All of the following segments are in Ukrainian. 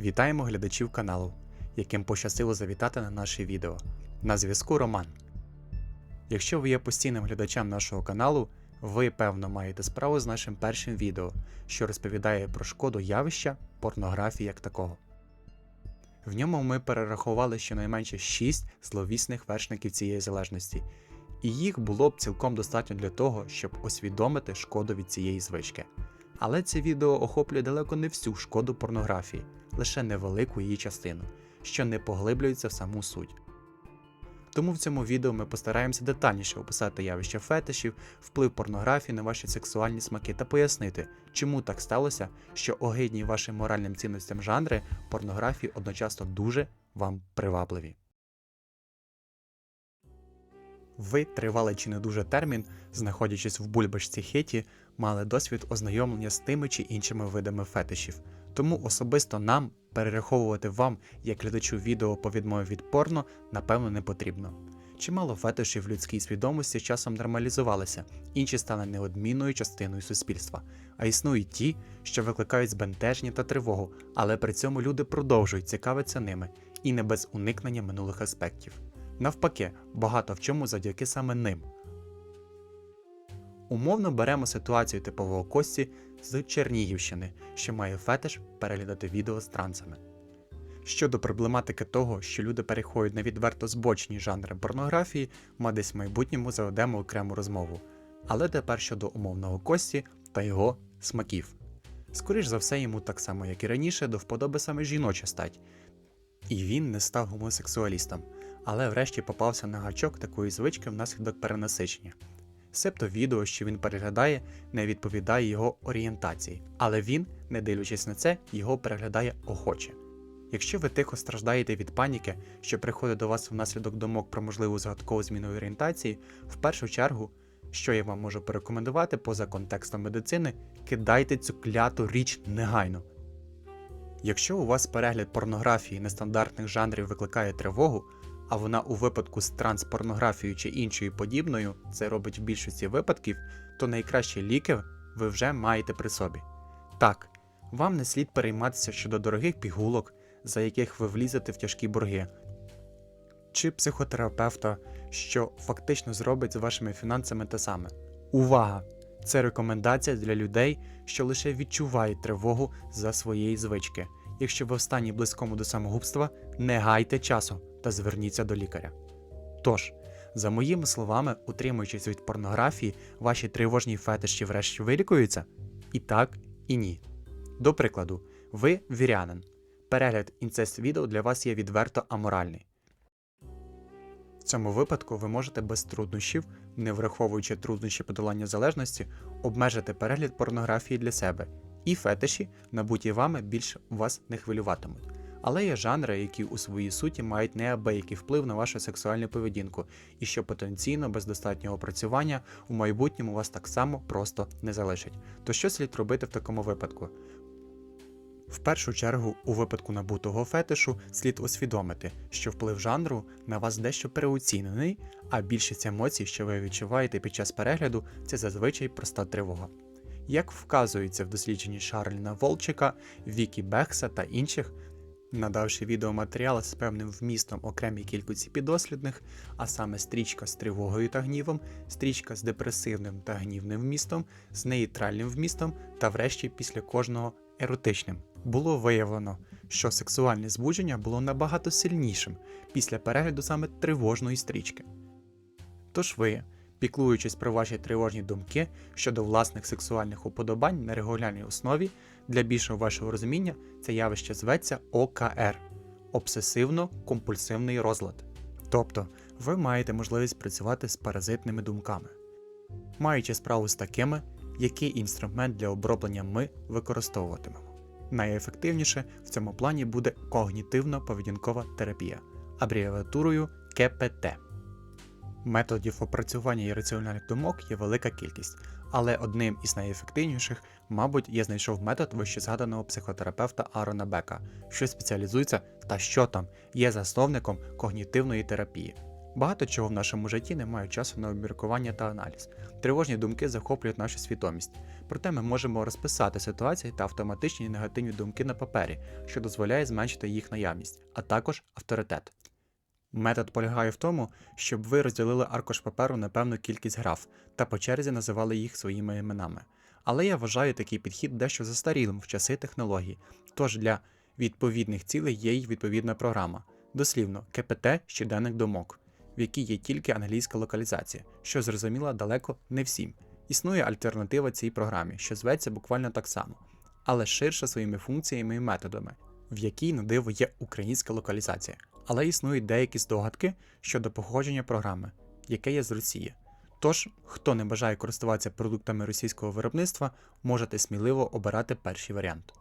Вітаємо глядачів каналу, яким пощастило завітати на наше відео. На зв'язку Роман. Якщо ви є постійним глядачем нашого каналу, ви певно маєте справу з нашим першим відео, що розповідає про шкоду явища порнографії як такого. В ньому ми перерахували щонайменше 6 зловісних вершників цієї залежності, і їх було б цілком достатньо для того, щоб усвідомити шкоду від цієї звички. Але це відео охоплює далеко не всю шкоду порнографії, лише невелику її частину, що не поглиблюється в саму суть. Тому в цьому відео ми постараємося детальніше описати явище фетишів, вплив порнографії на ваші сексуальні смаки та пояснити, чому так сталося, що огидні вашим моральним цінностям жанри порнографії одночасно дуже вам привабливі. Ви тривалий чи не дуже термін, знаходячись в бульбашці хеті, мали досвід ознайомлення з тими чи іншими видами фетишів. Тому особисто нам перераховувати вам, як глядачу відео по відмові від порно, напевно, не потрібно. Чимало фетишів людській свідомості часом нормалізувалися, інші стали неодмінною частиною суспільства, а існують ті, що викликають збентеження та тривогу, але при цьому люди продовжують цікавитися ними і не без уникнення минулих аспектів. Навпаки, багато в чому завдяки саме ним. Умовно беремо ситуацію типового Кості з Чернігівщини, що має фетиш переглядати відео з трансами. Щодо проблематики того, що люди переходять на відверто збочні жанри порнографії, ми десь в майбутньому заведемо окрему розмову. Але тепер щодо умовного Кості та його смаків. Скоріш за все, йому так само, як і раніше, до вподоби саме жіноча стать. І він не став гомосексуалістом, але врешті попався на гачок такої звички внаслідок перенасичення. Себто відео, що він переглядає, не відповідає його орієнтації, але він, не дивлячись на це, його переглядає охоче. Якщо ви тихо страждаєте від паніки, що приходить до вас внаслідок думок про можливу загадкову зміну орієнтації, в першу чергу, що я вам можу порекомендувати поза контекстом медицини, кидайте цю кляту річ негайно. Якщо у вас перегляд порнографії нестандартних жанрів викликає тривогу, а вона у випадку з транспорнографією чи іншою подібною це робить в більшості випадків, то найкращі ліки ви вже маєте при собі. Так, вам не слід перейматися щодо дорогих пігулок, за яких ви влізете в тяжкі борги, чи психотерапевта, що фактично зробить з вашими фінансами те саме. Увага! Це рекомендація для людей, що лише відчувають тривогу за своєї звички. Якщо ви в стані близькому до самогубства, не гайте часу та зверніться до лікаря. Тож, за моїми словами, утримуючись від порнографії, ваші тривожні фетиші врешті вилікуються? І так, і ні. До прикладу, ви вірянин. Перегляд інцест відео для вас є відверто аморальний. В цьому випадку ви можете без труднощів, не враховуючи труднощі подолання залежності, обмежити перегляд порнографії для себе, і фетиші, набуті вами, більш вас не хвилюватимуть. Але є жанри, які у своїй суті мають неабиякий вплив на вашу сексуальну поведінку, і що потенційно без достатнього опрацювання у майбутньому вас так само просто не залишить. То що слід робити в такому випадку? В першу чергу, у випадку набутого фетишу слід усвідомити, що вплив жанру на вас дещо переоцінений, а більшість емоцій, що ви відчуваєте під час перегляду, це зазвичай проста тривога. Як вказується в дослідженні Шарліна Волчика, Вікі Бехса та інших, надавши відеоматеріал з певним вмістом окремій кількості підослідних, а саме стрічка з тривогою та гнівом, стрічка з депресивним та гнівним вмістом, з нейтральним вмістом та врешті після кожного еротичним. Було виявлено, що сексуальне збудження було набагато сильнішим після перегляду саме тривожної стрічки. Тож ви, піклуючись про ваші тривожні думки щодо власних сексуальних уподобань на регулярній основі, для більшого вашого розуміння це явище зветься ОКР обсесивно-компульсивний розлад. Тобто ви маєте можливість працювати з паразитними думками. Маючи справу з такими, який інструмент для оброблення ми використовуватимемо. Найефективніше в цьому плані буде когнітивно-поведінкова терапія, абревіатурою КПТ. Методів опрацювання ірраціональних думок є велика кількість, але одним із найефективніших, мабуть, я знайшов метод вищезгаданого психотерапевта Арона Бека, що спеціалізується та що там є засновником когнітивної терапії. Багато чого в нашому житті не має часу на обміркування та аналіз. Тривожні думки захоплюють нашу свідомість. Проте ми можемо розписати ситуації та автоматичні негативні думки на папері, що дозволяє зменшити їх наявність, а також авторитет. Метод полягає в тому, щоб ви розділили аркуш паперу на певну кількість граф та по черзі називали їх своїми іменами. Але я вважаю такий підхід дещо застарілим в часи технологій, тож для відповідних цілей є й відповідна програма, дослівно КПТ щоденник думок, в якій є тільки англійська локалізація, що зрозуміла далеко не всім. Існує альтернатива цій програмі, що зветься буквально так само, але ширша своїми функціями і методами, в якій на диво є українська локалізація. Але існують деякі здогадки щодо походження програми, яке є з Росії. Тож, хто не бажає користуватися продуктами російського виробництва, можете сміливо обирати перший варіант.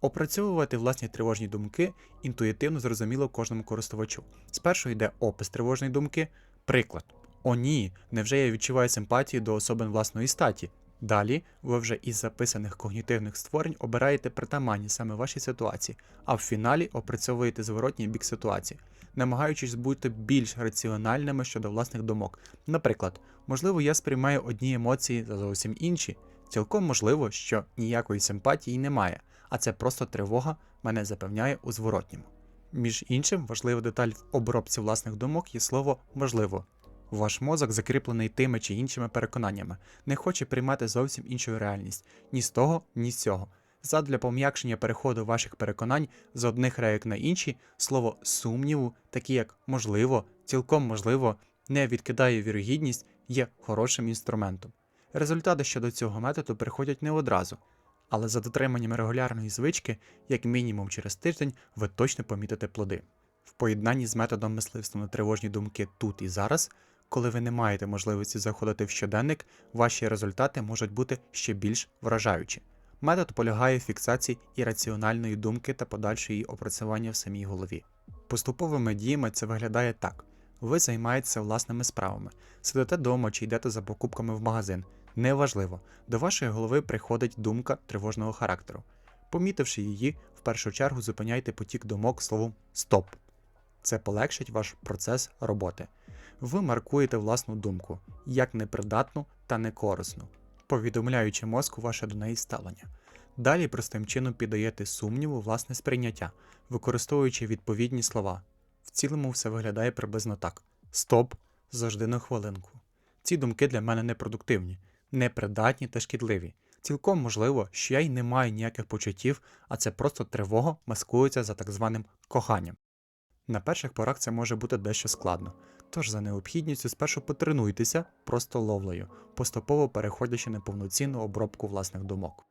Опрацьовувати власні тривожні думки інтуїтивно зрозуміло кожному користувачу. Спершу йде опис тривожної думки, приклад. О ні, невже я відчуваю симпатію до особин власної статі. Далі ви вже із записаних когнітивних створень обираєте притаманні саме вашій ситуації, а в фіналі опрацьовуєте зворотній бік ситуації, намагаючись бути більш раціональними щодо власних думок. Наприклад, можливо, я сприймаю одні емоції за зовсім інші. Цілком можливо, що ніякої симпатії немає, а це просто тривога мене запевняє у зворотньому. Між іншим, важлива деталь в обробці власних думок є слово можливо. Ваш мозок закріплений тими чи іншими переконаннями, не хоче приймати зовсім іншу реальність ні з того, ні з цього. Задля пом'якшення переходу ваших переконань з одних реєк на інші, слово сумніву, такі як можливо, цілком можливо, не відкидає вірогідність, є хорошим інструментом. Результати щодо цього методу приходять не одразу, але за дотриманням регулярної звички, як мінімум через тиждень, ви точно помітите плоди. В поєднанні з методом мисливства на тривожні думки тут і зараз, коли ви не маєте можливості заходити в щоденник, ваші результати можуть бути ще більш вражаючі. Метод полягає в фіксації ірраціональної думки та подальшої її опрацювання в самій голові. Поступовими діями це виглядає так: ви займаєтеся власними справами, сидите вдома чи йдете за покупками в магазин. Неважливо, до вашої голови приходить думка тривожного характеру. Помітивши її, в першу чергу зупиняйте потік думок словом стоп. Це полегшить ваш процес роботи. Ви маркуєте власну думку як непридатну та некорисну, повідомляючи мозку ваше до неї ставлення. Далі простим чином піддаєте сумніву власне сприйняття, використовуючи відповідні слова. В цілому все виглядає приблизно так: Стоп, завжди на хвилинку. Ці думки для мене непродуктивні, непридатні та шкідливі. Цілком можливо, що я й не маю ніяких почуттів, а це просто тривога маскується за так званим коханням. На перших порах це може бути дещо складно, тож за необхідністю спершу потренуйтеся просто ловлею, поступово переходячи на повноцінну обробку власних думок.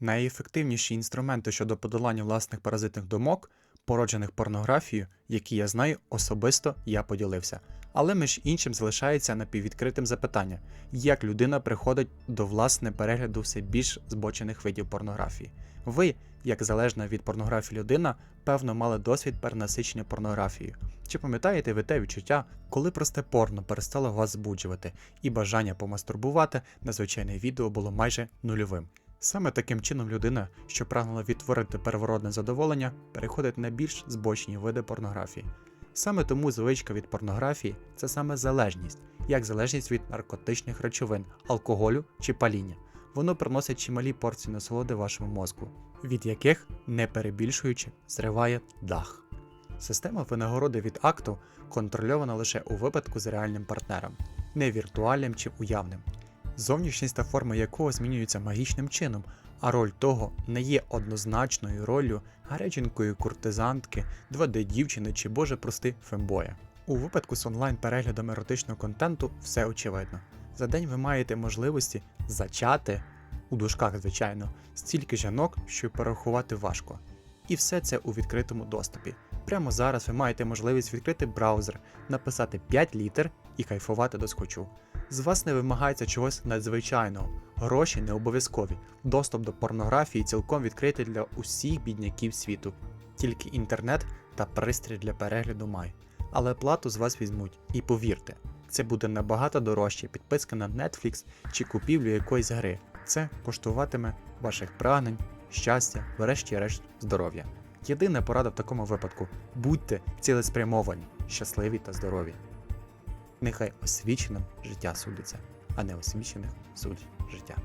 Найефективніші інструменти щодо подолання власних паразитних думок, породжених порнографією, які я знаю, особисто я поділився. Але між іншим залишається напіввідкритим запитання, як людина приходить до власне перегляду все більш збочених видів порнографії. Ви, як залежна від порнографії людина, певно мали досвід перенасичення порнографією. Чи пам'ятаєте ви те відчуття, коли просте порно перестало вас збуджувати, і бажання помастурбувати на звичайне відео було майже нульовим? Саме таким чином людина, що прагнула відтворити первородне задоволення, переходить на більш збочні види порнографії. Саме тому звичка від порнографії це саме залежність, як залежність від наркотичних речовин, алкоголю чи паління. Воно приносить чималі порції насолоди вашому мозку, від яких, не перебільшуючи, зриває дах. Система винагороди від акту контрольована лише у випадку з реальним партнером, не віртуальним чи уявним, зовнішність та форма якого змінюються магічним чином, а роль того не є однозначною роллю гаряченької куртизантки, 2D дівчини чи боже прости фембоя. У випадку з онлайн переглядом еротичного контенту все очевидно. За день ви маєте можливості зачати у дужках, звичайно, стільки жінок, що порахувати важко. І все це у відкритому доступі. Прямо зараз ви маєте можливість відкрити браузер, написати 5 літер і кайфувати до скочу. З вас не вимагається чогось надзвичайного, гроші не обов'язкові, доступ до порнографії цілком відкритий для усіх бідняків світу. Тільки інтернет та пристрій для перегляду май. Але плату з вас візьмуть, і повірте, це буде набагато дорожче підписка на Netflix чи купівлю якоїсь гри. Це коштуватиме ваших прагнень, щастя, врешті-решт здоров'я. Єдина порада в такому випадку будьте цілеспрямовані. щасливі та здорові. Нехай освіченим життя судиться, а не освічених судить життя.